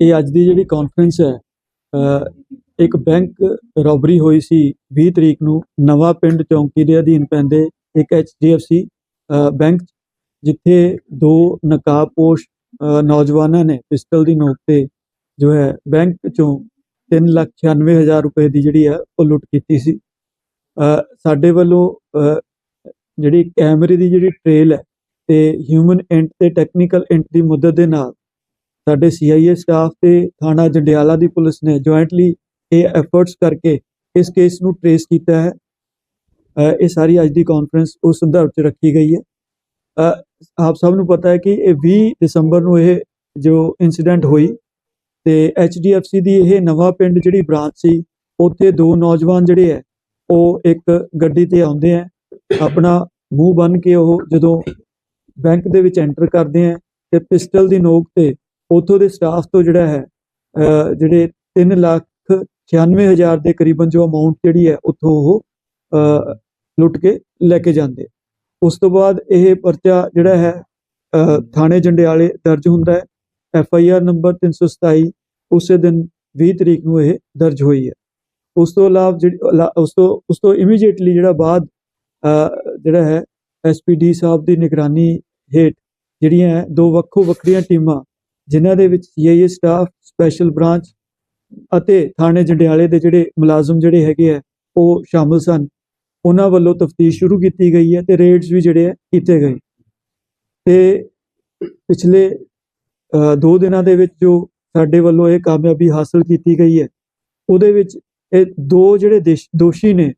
ਇਹ ਅੱਜ ਦੀ ਜਿਹੜੀ ਕਾਨਫਰੰਸ ਹੈ ਇੱਕ ਬੈਂਕ ਰੋਬਰੀ ਹੋਈ ਸੀ 20 ਤਰੀਕ ਨੂੰ ਨਵਾਂ ਪਿੰਡ ਚੌਂਕੀ ਦੇ ਅਧੀਨ ਪੈਂਦੇ ਇੱਕ HDFC ਅ, ਬੈਂਕ 'ਚ, ਜਿੱਥੇ ਦੋ ਨਕਾਬਪੋਸ਼ ਅ, ਨੌਜਵਾਨਾਂ ਨੇ ਪਿਸਟਲ ਦੀ ਨੋਕ ਤੇ ਜੋ ਹੈ ਬੈਂਕ ਚੋਂ 396000 ਰੁਪਏ ਦੀ ਜਿਹੜੀ ਹੈ ਉਹ ਲੁੱਟ ਕੀਤੀ ਸੀ। ਸਾਡੇ ਵੱਲੋਂ ਜਿਹੜੀ ਕੈਮਰੇ ਦੀ ਜਿਹੜੀ ਟ੍ਰੇਲ ਹੈ ਤੇ ਹਿਊਮਨ ਇੰਟ ਤੇ ਟੈਕਨੀਕਲ ਇੰਟ ਦੀ ਮਦਦ ਦੇ ਨਾਲ ਸਾਡੇ ਸੀਆਈਏ ਸਟਾਫ ਤੇ ਥਾਣਾ ਜੰਡਿਆਲਾ ਦੀ ਪੁਲਿਸ ਨੇ ਜੁਆਇੰਟਲੀ ਇਹ ਐਫਰਟਸ ਕਰਕੇ ਇਸ ਕੇਸ ਨੂੰ ਟ੍ਰੇਸ ਕੀਤਾ ਹੈ। ਇਹ ਸਾਰੀ ਅੱਜ ਦੀ ਕਾਨਫਰੰਸ ਉਸ ਸੰਦਰਭ 'ਚ ਰੱਖੀ ਗਈ ਹੈ। ਆਪ ਸਭ ਨੂੰ ਪਤਾ ਹੈ ਕਿ ਇਹ 20 ਦਸੰਬਰ ਨੂੰ ਇਹ ਜੋ ਇਨਸੀਡੈਂਟ ਹੋਈ ਤੇ HDFC ਦੀ ਇਹ ਨਵਾਂ ਪਿੰਡ ਜਿਹੜੀ ਬ੍ਰਾਂਚ ਸੀ, ਉੱਥੇ ਦੋ ਨੌਜਵਾਨ ਜਿਹੜੇ ਹੈ, ਉਹ ਇੱਕ ਗੱਡੀ ਤੇ ਆਉਂਦੇ ਆ ਆਪਣਾ ਮੂੰਹ ਬੰਨ ਕੇ ਉਹ ਜਦੋਂ ਬੈਂਕ ਦੇ ਵਿੱਚ ਐਂਟਰ ਕਰਦੇ ਆ ਤੇ ਪਿਸਟਲ ਦੀ ਨੋਕ ਤੇ ਉੱਥੋਂ ਦੇ ਸਟਾਫ ਤੋਂ ਜਿਹੜਾ ਹੈ ਜਿਹੜੇ 3 ਲੱਖ 96000 ਦੇ ਕਰੀਬਨ ਜੋ ਅਮਾਉਂਟ ਜਿਹੜੀ ਹੈ, ਉੱਥੋਂ ਉਹ ਲੁੱਟ ਕੇ ਲੈ ਕੇ ਜਾਂਦੇ ਉਸ ਤੋਂ ਬਾਅਦ ਇਹ ਪਰਚਾ ਜਿਹੜਾ ਹੈ ਥਾਣੇ ਜੰਡਿਆਲੇ ਦਰਜ ਹੁੰਦਾ ਹੈ। ਐਫ ਆਈ ਆਰ ਨੰਬਰ 327 ਉਸੇ ਦਿਨ 20 ਤਰੀਕ ਨੂੰ ਇਹ ਦਰਜ ਹੋਈ ਹੈ। ਉਸ ਤੋਂ ਇਲਾਵਾ ਜਿਹੜੀ ਉਸ ਤੋਂ ਉਸ ਤੋਂ ਇਮੀਡੀਏਟਲੀ ਜਿਹੜਾ ਬਾਅਦ ਜਿਹੜਾ ਹੈ ਐਸਪੀਡੀ ਸਾਹਿਬ ਦੀ ਨਿਗਰਾਨੀ ਹੇਠ ਜਿਹੜੀਆਂ ਹੈ, ਦੋ ਵੱਖੋ ਵੱਖਰੀਆਂ ਟੀਮਾਂ ਜਿਨ੍ਹਾਂ ਦੇ ਵਿੱਚ ਸੀਆਈਏ ਸਟਾਫ ਸਪੈਸ਼ਲ ਬ੍ਰਾਂਚ ਅਤੇ ਥਾਣੇ ਜੰਡਿਆਲੇ ਦੇ ਜਿਹੜੇ ਮੁਲਾਜ਼ਮ ਜਿਹੜੇ ਹੈਗੇ ਆ, ਉਹ ਸ਼ਾਮਲ ਸਨ। ਉਹਨਾਂ ਵੱਲੋਂ ਤਫਤੀਸ਼ ਸ਼ੁਰੂ ਕੀਤੀ ਗਈ ਹੈ ਤੇ ਰੇਡਸ ਵੀ ਜਿਹੜੇ ਆ ਕੀਤੇ ਗਏ। ਤੇ ਪਿਛਲੇ 2 ਦਿਨਾਂ ਦੇ ਵਿੱਚ ਜੋ ਸਾਡੇ ਵੱਲੋਂ ਇਹ ਕਾਮਯਾਬੀ ਹਾਸਲ ਕੀਤੀ ਗਈ ਹੈ, ਉਹਦੇ ਵਿੱਚ ਇਹ ਦੋ ਜਿਹੜੇ ਦੇਸ਼- ਦੋਸ਼ੀ ਨੇ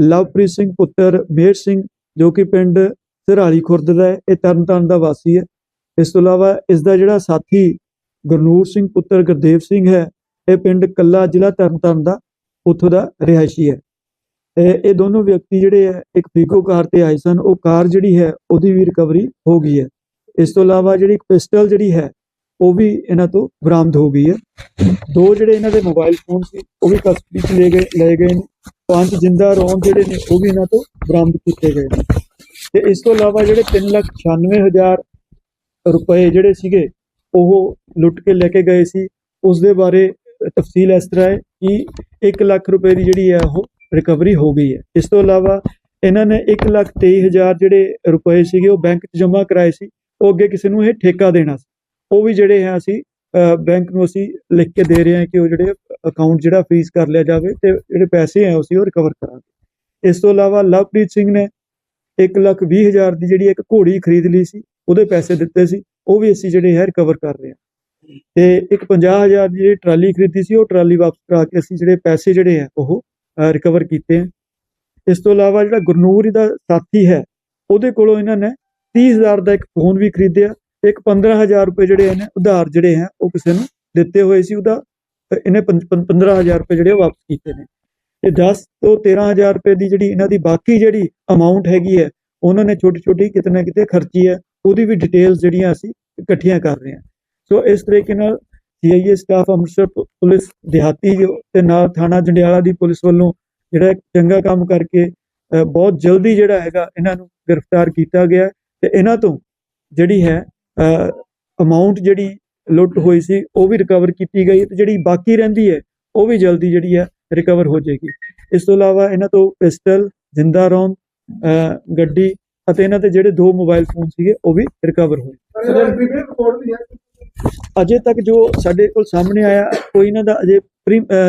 ਲਵਪ੍ਰੀਤ ਸਿੰਘ ਪੁੱਤਰ, ਮੇਹਰ ਸਿੰਘ, ਜੋ ਕਿ ਪਿੰਡ ਸਿਰਾਲੀ ਖੁਰਦ ਦਾ ਹੈ, ਇਹ ਤਰਨਤਾਰਨ ਦਾ ਵਾਸੀ ਹੈ। ਇਸ ਤੋਂ ਇਲਾਵਾ ਇਸ ਦਾ ਜਿਹੜਾ ਸਾਥੀ ਗੁਰਨੂਰ ਸਿੰਘ ਪੁੱਤਰ ਗੁਰਦੇਵ ਸਿੰਘ ਹੈ, ਇਹ ਪਿੰਡ ਕੱਲਾ ਜ਼ਿਲ੍ਹਾ ਤਰਨਤਾਰਨ ਦਾ ਉੱਥੋਂ ਦਾ ਰਿਹਾਇਸ਼ੀ ਹੈ। ਇਹ ਦੋਨੋਂ ਵਿਅਕਤੀ ਜਿਹੜੇ ਹੈ, ਇੱਕ ਫੀਕੋ ਕਾਰ ਤੇ ਆਏ ਸਨ, ਉਹ ਕਾਰ ਜਿਹੜੀ ਹੈ, ਉਹਦੀ ਵੀ ਰਿਕਵਰੀ ਹੋ ਗਈ ਹੈ। ਇਸ ਤੋਂ ਇਲਾਵਾ ਜਿਹੜੀ ਪਿਸਟਲ ਜਿਹੜੀ ਹੈ, ਉਹ ਵੀ ਇਹਨਾਂ ਤੋਂ ਬਰਾਮਦ ਹੋ ਗਈ ਹੈ। ਦੋ ਜਿਹੜੇ ਇਹਨਾਂ ਦੇ ਮੋਬਾਈਲ ਫੋਨ ਸੀ, ਉਹ ਵੀ ਕਸਟਡੀ 'ਚ ਲੈ ਗਏ, ਲਏ ਗਏ ਨੇ। ਪੰਜ ਜਿੰਦਾ ਰੌਂਦ ਜਿਹੜੇ ਨੇ, ਉਹ ਵੀ ਇਹਨਾਂ ਤੋਂ ਬਰਾਮਦ ਕੀਤੇ ਗਏ ਨੇ। ਤੇ ਇਸ ਤੋਂ ਇਲਾਵਾ ਜਿਹੜੇ 396000 ਰੁਪਏ ਜਿਹੜੇ ਸੀਗੇ, ਉਹ ਲੁੱਟ ਕੇ ਲੈ ਕੇ ਗਏ ਸੀ। ਉਸ ਦੇ ਬਾਰੇ ਤਫਸੀਲ ਇਸ ਤਰ੍ਹਾਂ ਹੈ ਕਿ 1 ਲੱਖ ਰੁਪਏ ਦੀ ਜਿਹੜੀ ਹੈ, ਉਹ ਰਿਕਵਰੀ ਹੋ ਗਈ ਹੈ। ਇਸ ਤੋਂ ਇਲਾਵਾ ਇਹਨਾਂ ਨੇ 1 ਲੱਖ 23000 ਜਿਹੜੇ ਰੁਪਏ ਸੀਗੇ, ਉਹ ਬੈਂਕ 'ਚ ਜਮ੍ਹਾਂ ਕਰਾਏ ਸੀ। ਉਹ ਅੱਗੇ ਕਿਸੇ ਨੂੰ ਇਹ ਠੇਕਾ ਦੇਣਾ ਸੀ। ਉਹ ਵੀ ਜਿਹੜੇ ਹੈ, ਅਸੀਂ ਬੈਂਕ ਨੂੰ ਅਸੀਂ ਲਿਖ ਕੇ ਦੇ ਰਹੇ ਹਾਂ ਕਿ ਉਹ ਜਿਹੜੇ ਅਕਾਊਂਟ ਜਿਹੜਾ ਫ੍ਰੀਜ਼ ਕਰ ਲਿਆ ਜਾਵੇ ਤੇ ਜਿਹੜੇ ਪੈਸੇ ਹੈ, ਅਸੀਂ ਉਹ ਰਿਕਵਰ ਕਰਾਂਗੇ। ਇਸ ਤੋਂ ਇਲਾਵਾ ਲਵਪ੍ਰੀਤ ਸਿੰਘ ਨੇ 1 ਲੱਖ 20 ਹਜ਼ਾਰ ਦੀ ਜਿਹੜੀ ਇੱਕ ਘੋੜੀ ਖਰੀਦ ਲਈ ਸੀ ਉਹਦੇ ਪੈਸੇ ਦਿੱਤੇ ਸੀ ਉਹ ਵੀ ਅਸੀਂ ਜਿਹੜੇ ਹੈ ਰਿਕਵਰ ਕਰ ਰਹੇ ਹਾਂ। ਤੇ ਇੱਕ 50000 ਦੀ ਜਿਹੜੀ ਟਰਾਲੀ ਖਰੀਦੀ ਸੀ ਉਹ ਟਰਾਲੀ ਵਾਪਸ ਕਰਾ ਕੇ ਅਸੀਂ ਜਿਹੜੇ ਪੈਸੇ ਜਿਹੜੇ ਹੈ ਉਹ ਰਿਕਵਰ ਕੀਤੇ ਹੈ ਇਸ ਤੋਂ ਇਲਾਵਾ ਜਿਹੜਾ ਗੁਰਨੂਰ ਦਾ ਸਾਥੀ ਹੈ ਉਹਦੇ ਕੋਲੋਂ ਇਹਨਾਂ ਨੇ 30000 ਦਾ ਇੱਕ ਫੋਨ ਵੀ ਖਰੀਦਿਆ ਤੇ ਇੱਕ 15000 ਰੁਪਏ ਜਿਹੜੇ ਨੇ ਉਧਾਰ ਜਿਹੜੇ ਹੈ ਉਹ ਕਿਸੇ ਨੂੰ ਦਿੱਤੇ ਹੋਏ ਸੀ ਉਹਦਾ ਅ, ਇਹਨੇ 15000 ਰੁਪਏ ਜਿਹੜੇ ਉਹ ਵਾਪਸ ਕੀਤੇ ਨੇ। ਤੇ 10 ਤੋਂ 13000 ਰੁਪਏ ਦੀ ਜਿਹੜੀ ਇਹਨਾਂ ਦੀ ਬਾਕੀ ਜਿਹੜੀ ਅਮਾਉਂਟ ਹੈਗੀ ਹੈ, ਉਹਨਾਂ ਨੇ ਛੋਟੀ ਛੋਟੀ ਕਿਤੇ ਨਾ ਕਿਤੇ ਖਰਚੀ ਹੈ, ਉਹਦੀ ਵੀ ਡਿਟੇਲਸ ਜਿਹੜੀਆਂ ਅਸੀਂ ਇਕੱਠੀਆਂ ਕਰ ਰਹੇ ਹਾਂ। ਸੋ ਇਸ ਤਰੀਕੇ ਨਾਲ ਸੀਆਈਏ ਸਟਾਫ ਅੰਮ੍ਰਿਤਸਰ ਪੁਲਿਸ ਦਿਹਾਤੀ ਜੋ- ਤੇ ਨਾਲ ਥਾਣਾ ਜੰਡਿਆਲਾ ਦੀ ਪੁਲਿਸ ਵੱਲੋਂ ਜਿਹੜਾ ਚੰਗਾ ਕੰਮ ਕਰਕੇ ਬਹੁਤ ਜਲਦੀ ਜਿਹੜਾ ਹੈਗਾ ਇਹਨਾਂ ਨੂੰ ਗ੍ਰਿਫਤਾਰ ਕੀਤਾ ਗਿਆ ਤੇ ਇਹਨਾਂ ਤੋਂ ਜਿਹੜੀ ਹੈ ਅਮਾਉਂਟ ਜਿਹੜੀ ਲੁੱਟ ਹੋਈ ਸੀ, ਉਹ ਵੀ ਰਿਕਵਰ ਕੀਤੀ ਗਈ ਤੇ ਜਿਹੜੀ ਬਾਕੀ ਰਹਿੰਦੀ ਹੈ, ਉਹ ਵੀ ਜਲਦੀ ਜਿਹੜੀ ਹੈ ਰਿਕਵਰ ਹੋ ਜਾਏਗੀ। ਇਸ ਤੋਂ ਇਲਾਵਾ ਇਹਨਾਂ ਤੋਂ ਪਿਸਟਲ, ਜਿੰਦਾ ਰੌਂਦ ਗੱਡੀ ਅਤੇ ਇਹਨਾਂ ਤੇ ਜਿਹੜੇ ਦੋ ਮੋਬਾਈਲ ਫੋਨ ਸੀਗੇ, ਉਹ ਵੀ ਰਿਕਵਰ ਹੋਏ। ਅਜੇ ਤੱਕ ਜੋ ਸਾਡੇ ਕੋਲ ਸਾਹਮਣੇ ਆਇਆ, ਕੋਈ ਇਹਨਾਂ ਦਾ ਅਜੇ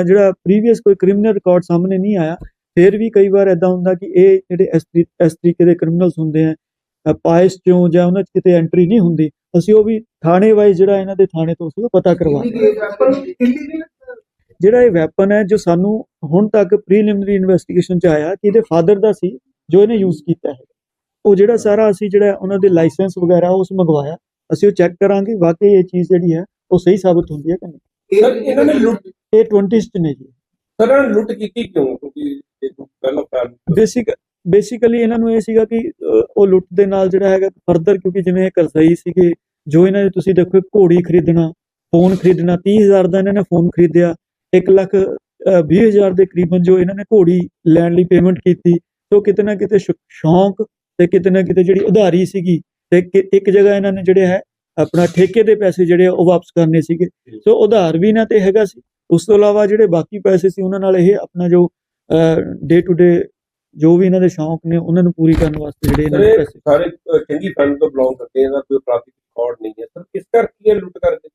ਜਿਹੜਾ ਪ੍ਰੀਵੀਅਸ ਕੋਈ ਕ੍ਰਿਮੀਨਲ ਰਿਕਾਰਡ ਸਾਹਮਣੇ ਨਹੀਂ ਆਇਆ, ਫਿਰ ਵੀ ਕਈ ਵਾਰ ਐਦਾਂ ਹੁੰਦਾ ਕਿ ਇਹ ਜਿਹੜੇ ਇਸ ਤਰੀਕੇ ਦੇ ਕ੍ਰਿਮੀਨਲਸ ਹੁੰਦੇ ਆ ਪਾਇਸ ਚੋਂ ਜਾਂ ਉਹਨਾਂ 'ਚ ਕਿਤੇ ਐਂਟਰੀ ਨਹੀਂ ਹੁੰਦੀ, ਅਸੀਂ ਉਹ ਵੀ ਥਾਣੇ ਵਾਈਜ਼ ਜਿਹੜਾ ਇਹਨਾਂ ਦੇ ਥਾਣੇ ਤੋਂ ਅਸੀਂ ਪਤਾ ਕਰਵਾ ਜਿਹੜਾ ਇਹ ਵੈਪਨ ਹੈ ਜੋ ਸਾਨੂੰ ਹੁਣ ਤੱਕ ਪ੍ਰੀਲਿਮਿਨਰੀ ਇਨਵੈਸਟੀਗੇਸ਼ਨ ਚ ਆਇਆ ਕਿ ਇਹਦੇ ਫਾਦਰ ਦਾ ਸੀ ਜੋ ਇਹਨੇ ਯੂਜ਼ ਕੀਤਾ ਹੈ। ਉਹ ਜਿਹੜਾ ਸਾਰਾ ਅਸੀਂ ਜਿਹੜਾ ਉਹਨਾਂ ਦੇ ਲਾਇਸੈਂਸ ਵਗੈਰਾ ਉਸ ਮੰਗਵਾਇਆ ਅਸੀਂ ਉਹ ਚੈੱਕ ਕਰਾਂਗੇ ਵਾਕਈ ਇਹ ਚੀਜ਼ ਜਿਹੜੀ ਹੈ ਉਹ ਸਹੀ ਸਾਬਤ ਹੁੰਦੀ ਹੈ ਕਿ ਨਹੀਂ? ਸਰ ਇਹਨਾਂ ਨੇ ਲੁੱਟ ਇਹ 20 ਚ ਨੇ ਜੀ। ਸਰ ਇਹਨਾਂ ਨੇ ਲੁੱਟ ਕੀਤੀ ਕਿਉਂ? ਕਿਉਂਕਿ ਇਹ ਪਹਿਲਾਂ ਕਾਰਨ ਬੇਸਿਕ ਬੇਸਿਕਲੀ ਇਹਨਾਂ ਨੂੰ ਇਹ ਸੀਗਾ ਕਿ ਉਹ ਲੁੱਟ ਦੇ ਨਾਲ ਜਿਹੜਾ ਹੈਗਾ ਫਰਦਰ ਕਿਉਂਕਿ ਜਿਵੇਂ ਇਹ ਕਰਜ਼ਈ ਸੀਗੇ ਜੋ ਇਹਨਾਂ ਦੇ ਤੁਸੀਂ ਦੇਖੋ ਘੋੜੀ ਖਰੀਦਣਾ ਫੋਨ ਖਰੀਦਣਾ 30000 ਦਾ ਇਹਨਾਂ ਨੇ ਫੋਨ ਖਰੀਦਿਆ 1 ਲੱਖ 20000 ਦੇ ਕਰੀਬਨ ਜੋ ਇਹਨਾਂ ਨੇ ਘੋੜੀ ਲੈਣ ਲਈ ਪੇਮੈਂਟ ਕੀਤੀ ਤੋਂ ਕਿਤੇ ਨਾ ਕਿਤੇ ਸ਼ੌ- ਸ਼ੌਂਕ ਤੇ ਕਿਤੇ ਨਾ ਕਿਤੇ ਜਿਹੜੀ ਉਧਾਰੀ ਸੀਗੀ ਤੇ ਇੱਕ ਜਗ੍ਹਾ ਇਹਨਾਂ ਨੇ ਜਿਹੜੇ ਹੈ ਆਪਣਾ ਠੇਕੇ ਦੇ ਪੈਸੇ ਜਿਹੜੇ ਉਹ ਵਾਪਸ ਕਰਨੇ ਸੀਗੇ। ਸੋ ਉਧਾਰ ਵੀ ਇਹਨਾਂ ਤੇ ਹੈਗਾ ਸੀ। ਉਸ ਤੋਂ ਇਲਾਵਾ ਜਿਹੜੇ ਬਾਕੀ ਪੈਸੇ ਸੀ ਉਹਨਾਂ ਨਾਲ ਇਹ ਆਪਣਾ ਜੋ ਡੇ ਟੂ ਡੇ ਜੋ ਵੀ ਇਹਨਾਂ ਦੇ ਸ਼ੌਂਕ ਨੇ ਉਹਨਾਂ ਨੂੰ ਪੂਰੀ ਕਰਨ ਵਾਸਤੇ ਜਿਹੜੇ ਇਹਨਾਂ ਦੇ ਪੈਸੇ। ਸਾਰੇ ਚੰਗੀ ਫੈਮਿਲੀ ਤੋਂ ਬਿਲੋਂਗ ਕਰਦੇ ਇਹਨਾਂ ਕੋਈ ਅਪਰਾਧਿਕ ਰਿਕਾਰਡ ਨਹੀਂ ਹੈ। ਸਰ ਕਿਸ ਕਰਕੇ ਲੁੱਟ ਕਰਦੇ?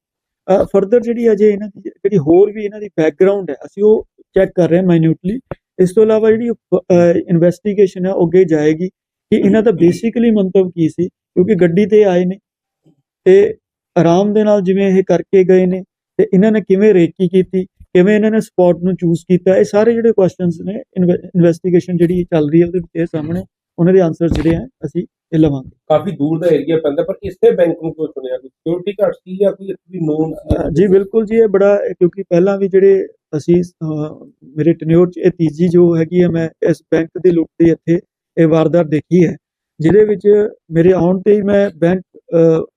ਫਰਦਰ ਜਿਹੜੀ ਅਜੇ ਇਹਨਾਂ ਦੀ ਜਿਹੜੀ ਹੋਰ ਵੀ ਇਹਨਾਂ ਦੀ ਬੈਕਗ੍ਰਾਉਂਡ ਹੈ, ਅਸੀਂ ਉਹ ਚੈੱਕ ਕਰ ਰਹੇ ਹਾਂ ਮਾਈਨਿਊਟਲੀ ਇਸ ਤੋਂ ਇਲਾਵਾ ਜਿਹੜੀ ਇਨਵੈਸਟੀਗੇਸ਼ਨ ਹੈ, ਉਹ ਅੱਗੇ ਜਾਏਗੀ ਕਿ ਇਹਨਾਂ ਦਾ ਬੇਸਿਕਲੀ ਮੰਤਵ ਕੀ ਸੀ, ਕਿਉਂਕਿ ਗੱਡੀ ਤੇ ਆਏ ਨੇ ਤੇ ਆਰਾਮ ਦੇ ਨਾਲ ਜਿਵੇਂ ਇਹ ਕਰਕੇ ਗਏ ਨੇ ਤੇ ਇਹਨਾਂ ਨੇ ਕਿਵੇਂ ਰੇਕੀ ਕੀਤੀ, ਕਿਵੇਂ ਇਹਨਾਂ ਨੇ ਸਪੌਟ ਨੂੰ ਚੂਜ਼ ਕੀਤਾ, ਇਹ ਸਾਰੇ ਜਿਹੜੇ ਕੁਐਸਚਨਸ ਨੇ ਇਨਵੈਸਟੀਗੇਸ਼ਨ ਜਿਹੜੀ ਚੱਲ ਰਹੀ ਹੈ ਉਹਦੇ ਵਿੱਚ ਇਹ ਸਾਹਮਣੇ ਉਹਨਾਂ ਦੇ ਆਨਸਰ ਜਿਹੜੇ ਆ ਅਸੀਂ ਇਹ ਲਵਾਂਗੇ। ਕਾਫੀ ਦੂਰ ਦਾ ਏਰੀਆ ਪੈਂਦਾ ਪਰ ਇਸੇ ਬੈਂਕ ਨੂੰ ਕਿਉਂ ਚੁਣਿਆ? ਕੋਈ ਸਿਕਿਉਰਿਟੀ ਘੱਟ ਸੀ ਜਾਂ ਕੋਈ ਇੱਥੇ ਨੋਨ ਜੀ ਬਿਲਕੁਲ ਜੀ ਇਹ ਬੜਾ ਕਿਉਂਕਿ ਪਹਿਲਾਂ ਵੀ ਜਿਹੜੇ ਅਸੀਂ ਮੇਰੇ ਟੈਨਿਓਰ ਚ ਇਹ ਤੀਜੀ ਜੋ ਹੈਗੀ ਹੈ ਮੈਂ ਇਸ ਬੈਂਕ ਦੀ ਲੁੱਟ ਦੀ ਇੱਥੇ ਇਹ ਵਾਰਦਾਤ ਦੇਖੀ ਹੈ ਜਿਹਦੇ ਵਿੱਚ ਮੇਰੇ ਆਉਣ ਤੇ ਹੀ ਮੈਂ ਬੈਂਕ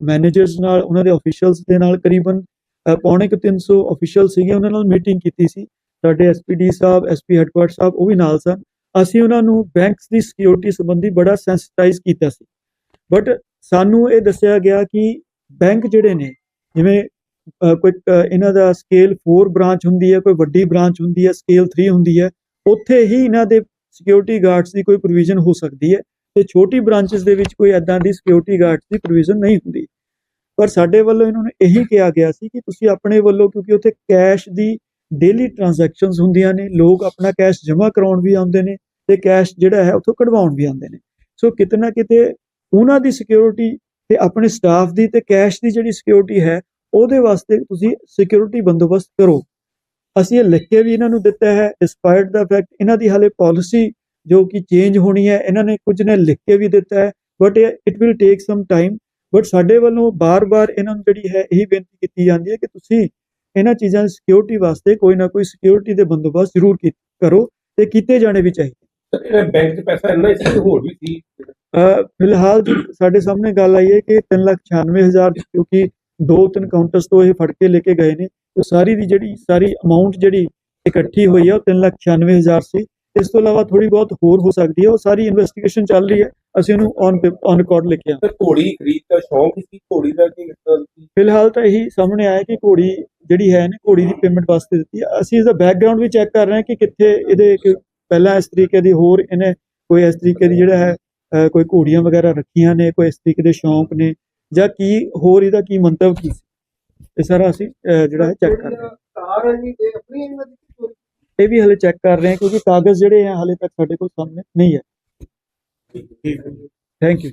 ਮੈਨੇਜਰਸ ਨਾਲ ਉਹਨਾਂ ਦੇ ਅਫੀਸ਼ੀਅਲਸ ਦੇ ਨਾਲ ਕਰੀਬਨ ਪੌਣੇ ਕੁ 300 ਅਫੀਸ਼ੀਅਲ ਸੀਗੇ ਉਹਨਾਂ ਨਾਲ ਮੀਟਿੰਗ ਕੀਤੀ ਸੀ। ਸਾਡੇ ਐਸਪੀਡੀ ਸਾਹਿਬ ਐਸਪੀ ਹੈਡਕੁਆਰਟਰ ਸਾਹਿਬ ਉਹ ਵੀ ਨਾਲ ਸਨ। ਅਸੀਂ ਉਹਨਾਂ ਨੂੰ ਬੈਂਕਸ ਦੀ ਸਿਕਿਉਰਿਟੀ ਸੰਬੰਧੀ ਬੜਾ ਸੈਂਸਿਟਾਈਜ਼ ਕੀਤਾ ਸੀ। ਬਟ ਸਾਨੂੰ ਇਹ ਦੱਸਿਆ ਗਿਆ ਕਿ ਬੈਂਕ ਜਿਹੜੇ ਨੇ, ਜਿਵੇਂ ਕੋਈ ਇਹਨਾਂ ਦਾ ਸਕੇਲ 4 ਬ੍ਰਾਂਚ ਹੁੰਦੀ ਹੈ, ਕੋਈ ਵੱਡੀ ਬ੍ਰਾਂਚ ਹੁੰਦੀ ਹੈ ਸਕੇਲ 3 ਹੁੰਦੀ ਹੈ, ਉੱਥੇ ਹੀ ਇਹਨਾਂ ਦੇ ਸਿਕਿਉਰਿਟੀ ਗਾਰਡਸ ਦੀ ਕੋਈ ਪ੍ਰੋਵੀਜ਼ਨ ਹੋ ਸਕਦੀ ਹੈ ਤੇ ਛੋਟੀ ਬ੍ਰਾਂਚਸ ਦੇ ਵਿੱਚ ਕੋਈ ਐਦਾਂ ਦੀ ਸਿਕਿਉਰਿਟੀ ਗਾਰਡਸ ਦੀ ਪ੍ਰੋਵੀਜ਼ਨ ਨਹੀਂ ਹੁੰਦੀ। ਪਰ ਸਾਡੇ ਵੱਲੋਂ ਇਹਨਾਂ ਨੂੰ ਇਹੀ ਕਿਹਾ ਗਿਆ ਸੀ ਕਿ ਤੁਸੀਂ ਆਪਣੇ ਵੱਲੋਂ, ਕਿਉਂਕਿ ਉੱਥੇ ਕੈਸ਼ ਦੀ ਡੇਲੀ ਟ੍ਰਾਂਜੈਕਸ਼ਨਸ ਹੁੰਦੀਆਂ ਨੇ, ਲੋਕ ਆਪਣਾ ਕੈਸ਼ ਜਮ੍ਹਾਂ ਕਰਾਉਣ ਵੀ ਆਉਂਦੇ ਨੇ ਤੇ ਕੈਸ਼ ਜਿਹੜਾ ਹੈ ਉੱਥੋਂ ਕਢਵਾਉਣ ਵੀ ਆਉਂਦੇ ਨੇ। ਸੋ ਕਿਤੇ ਨਾ ਕਿਤੇ ਉਹਨਾਂ ਦੀ ਸਿਕਿਉਰਿਟੀ ਤੇ ਆਪਣੇ ਸਟਾਫ ਦੀ ਤੇ ਕੈਸ਼ ਦੀ ਜਿਹੜੀ ਸਿਕਿਉਰਿਟੀ ਹੈ, ਉਹਦੇ ਵਾਸਤੇ ਤੁਸੀਂ ਸਿਕਿਉਰਿਟੀ ਬੰਦੋਬਸਤ ਕਰੋ। ਅਸੀਂ ਇਹ ਲਿਖ ਕੇ ਵੀ ਇਹਨਾਂ ਨੂੰ ਦਿੱਤਾ ਹੈ ਡਿਸਪਾਈਟ ਦਾ ਫੈਕਟ ਇਹਨਾਂ ਦੀ ਹਾਲੇ ਪਾਲਿਸੀ ਜੋ ਕਿ ਚੇਂਜ ਹੋਣੀ ਹੈ, ਇਹਨਾਂ ਨੇ ਕੁਝ ਨੇ ਲਿਖ ਕੇ ਵੀ ਦਿੱਤਾ ਹੈ but it will take some time but ਸਾਡੇ ਵੱਲੋਂ ਬਾਰ-ਬਾਰ ਇਹਨਾਂ ਨੂੰ ਜਿਹੜੀ ਹੈ ਇਹੀ ਬੇਨਤੀ ਕੀਤੀ ਜਾਂਦੀ ਹੈ ਕਿ ਤੁਸੀਂ ਇਹਨਾਂ ਚੀਜ਼ਾਂ ਦੀ ਸਿਕਿਉਰਿਟੀ ਵਾਸਤੇ ਕੋਈ ਨਾ ਕੋਈ ਸਿਕਿਉਰਿਟੀ ਦੇ ਬੰਦੋਬਸਤ ਜ਼ਰੂਰ ਕੀ- ਕਰੋ ਤੇ ਕੀਤੇ ਜਾਣੇ ਵੀ ਚਾਹੀਦੇ। ਬੈਂਕ 'ਚ ਪੈਸਾ ਇੰਨਾ ਹੀ ਸੀ ਕਿ ਹੋਰ ਵੀ ਸੀ। ਅਹ ਫਿਲਹਾਲ ਸਾਡੇ ਸਾਹਮਣੇ ਗੱਲ ਆਈ ਹੈ ਕਿ 396000 ਕਿਉਂਕਿ ਦੋ ਤਿੰਨ ਕਾਊਂਟਰਸ ਤੋਂ ਇਹ ਫੜ ਕੇ ਲੈ ਕੇ ਗਏ ਨੇ ਤੇ ਸਾਰੀ ਦੀ ਜਿਹੜੀ ਸਾਰੀ ਅਮਾਉਂਟ ਜਿਹੜੀ ਇਕੱਠੀ ਹੋਈ ਹੈ ਉਹ 396000 ਸੀ। ਇਸ ਤੋਂ ਇਲਾਵਾ ਥੋੜੀ ਬਹੁਤ ਹੋਰ ਹੋ ਸਕਦੀ ਹੈ ਉਹ ਸਾਰੀ ਇਨਵੈਸਟੀਗੇਸ਼ਨ ਚੱਲ ਰਹੀ ਹੈ। ਅਸੀਂ ਉਹਨੂੰ ਔਨ ਔਨ ਰਿਕਾਰਡ ਲਿਖਿਆ। ਸਰ ਘੋੜੀ ਖਰੀਦ ਦਾ ਸ਼ੌਂਕ ਸੀ ਘੋੜੀ ਦਾ ਕਿ ਫਿਲਹਾਲ ਤਾਂ ਇਹੀ ਸਾਹਮਣੇ ਆਇਆ ਕਿ ਘੋੜੀ ਜਿਹੜੀ ਹੈ ਨਾ ਘੋੜੀ ਦੀ ਪੇਮੈਂਟ ਵਾਸਤੇ ਦਿੱਤੀ। ਅਸੀਂ ਇਸਦਾ ਬੈਕਗ੍ਰਾਉਂਡ ਵੀ ਚੈੱਕ ਕਰ ਰਹੇ ਹਾਂ ਕਿ ਕਿੱਥੇ ਇਹਦੇ ਪਹਿਲਾਂ ਇਸ ਤਰੀਕੇ ਦੀ ਹੋਰ ਇਹਨੇ ਕੋਈ ਇਸ ਤਰੀਕੇ ਦੀ ਜਿਹੜਾ ਹੈ ਕੋਈ ਘੋੜੀਆਂ ਵਗੈਰਾ ਰੱਖੀਆਂ ਨੇ ਕੋਈ ਇਸ ਤਰੀਕੇ ਦੇ ਸ਼ੌਂਕ ਨੇ ਜਾਂ ਕੀ ਹੋਰ ਇਹਦਾ ਕੀ ਮੰਤਵ ਕੀ ਸੀ? ਇਹ ਸਾਰਾ ਅਸੀਂ ਜਿਹੜਾ ਹੈ ਚੈੱਕ ਕਰ ਰਹੇ ਹਾਂ। ਇਹ ਵੀ ਹਲੇ ਚੈੱਕ ਕਰ ਰਹੇ ਹਾਂ ਕਿਉਂਕਿ ਕਾਗਜ਼ ਜਿਹੜੇ ਹੈ ਹਲੇ ਤੱਕ ਸਾਡੇ ਕੋਲ ਸਾਹਮਣੇ ਨਹੀਂ ਹੈ ਠੀਕ ਹੈ ਥੈਂਕ ਯੂ